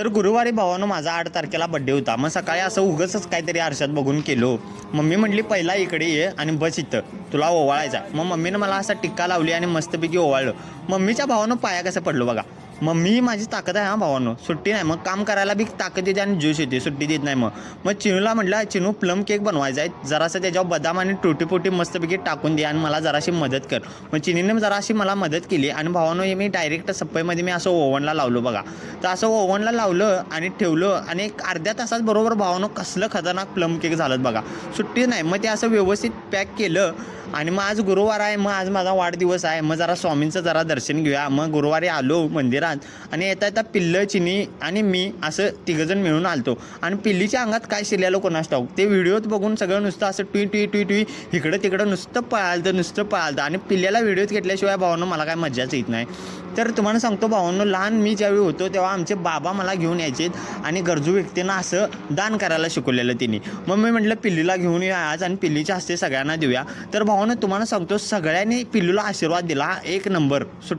तर गुरुवारी भावानं माझा आठ तारखेला बड्डे होता. मग सकाळी असं उगच काहीतरी आरशात बघून केलो. मम्मी म्हटली पहिला इकडे ये आणि बस इथं. तुला ओवाळायचा मग मम्मीनं मला असा टिक्का लावली आणि मस्तपैकी ओवाळलं. मम्मीच्या भावानं पाया कसं पडलो बघा. मम्मी माझी ताकद आहे हा भावानो. सुट्टी नाही. मग काम करायला बी ताकद येते आणि जोश येते. सुट्टी देत नाही मग. मग चिनूला म्हटलं चिनू प्लम केक बनवायचा आहे. जरासं त्याच्यावर बदाम आणि टोटीपोटी मस्तपैकी टाकून दे आणि मला जराशी मदत कर. मग चिनीने जराशी मला मदत केली आणि भावानो हे मी डायरेक्ट सप्पईमध्ये मी असं ओव्हनला लावलो बघा. तर असं ओव्हनला लावलं आणि ठेवलं आणि एक अर्ध्या तासात बरोबर भावानं कसलं खतरनाक प्लम केक झालं बघा. सुट्टी नाही. मग ते असं व्यवस्थित पॅक केलं आणि मग आज गुरुवार आहे मग आज माझा वाढदिवस आहे. मग जरा स्वामींचं जरा दर्शन घेऊया. मग गुरुवारी आलो मंदिरात आणि येता येता पिल्लं चिनी आणि मी असं तिघंजण मिळून आलतो. आणि पिल्लीच्या अंगात काय शिरलेलं कोणास ठाऊक? ते व्हिडिओत बघून सगळं नुसतं असं ट्वी ट्वी ट्वी ट्वी इकडं तिकडं नुसतं पळालतं नुसतं पळालतं. आणि पिल्ल्याला व्हिडिओत घेतल्याशिवाय भावानं मला काय मज्जाच येत नाही. तर तुम्हाला सांगतो भावांनो लहान मी ज्यावेळी होतो तेव्हा आमचे बाबा मला घेऊन यायचे आणि गरजू व्यक्तींना असं दान करायला शिकवलेलं तिने. मग मी म्हटलं पिल्लीला घेऊन या आज आणि पिल्लीच्या हस्ते सगळ्यांना देऊया. तर भाऊ भावानं तुम्हाला सांगतो सगळ्यांनी पिल्लूला आशीर्वाद दिला. एक नंबर. सुट